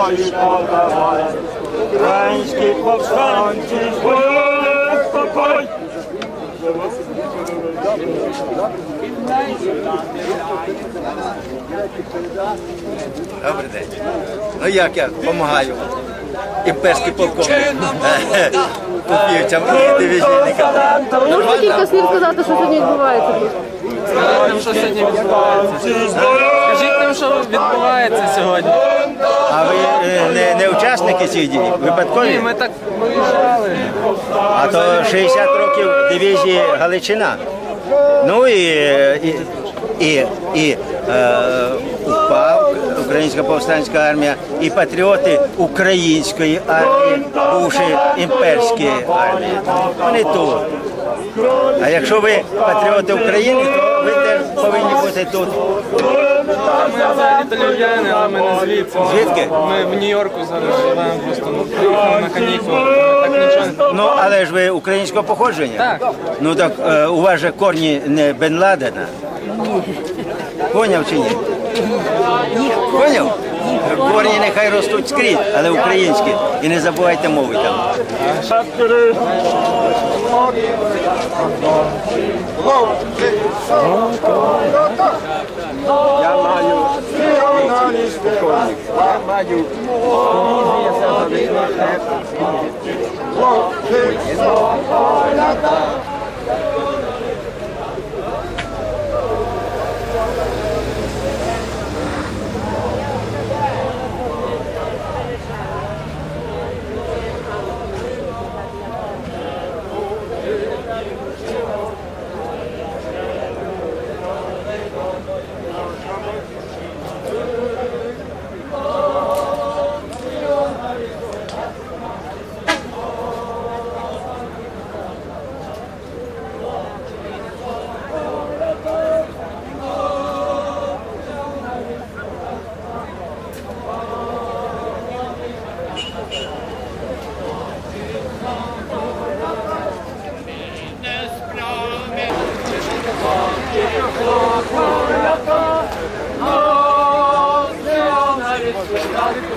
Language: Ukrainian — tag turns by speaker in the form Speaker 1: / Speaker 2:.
Speaker 1: зброї подавай. Українські повстанці зброї спокой.
Speaker 2: Добрий день. Ну як я допомагаю імперський полковник купівцям і дивізійникам.
Speaker 3: Можете кілька слів сказати, що сьогодні відбувається?
Speaker 4: Скажіть нам, що сьогодні відбувається. Скажіть нам, що відбувається сьогодні.
Speaker 2: Не, не учасники цих дій? випадкові.
Speaker 4: Ні, ми так виїжджали.
Speaker 2: А то 60 років дивізії Галичина. Ну і, і, і, і е, УПА, Українська повстанська армія, і патріоти української армії, бувши імперської армії. Вони тут. А якщо ви патріоти України, то ви теж повинні бути тут.
Speaker 4: Ми взагалі-то львів'яни, але ми не звідси.
Speaker 2: Звідки?
Speaker 4: Ми в Нью-Йорку зараз живемо, просто ну, приїхали на канікули. Так нічого.
Speaker 2: Ну, але ж ви українського походження?
Speaker 4: Так.
Speaker 2: Ну так е, у вас же корні не Бен Ладена. Поняв чи ні? Поняв? Корні нехай ростуть скрізь, але українські. І не забувайте мови там.
Speaker 1: Шапкери. Lord, why my you oh, oh, oh, oh, oh, oh, oh, oh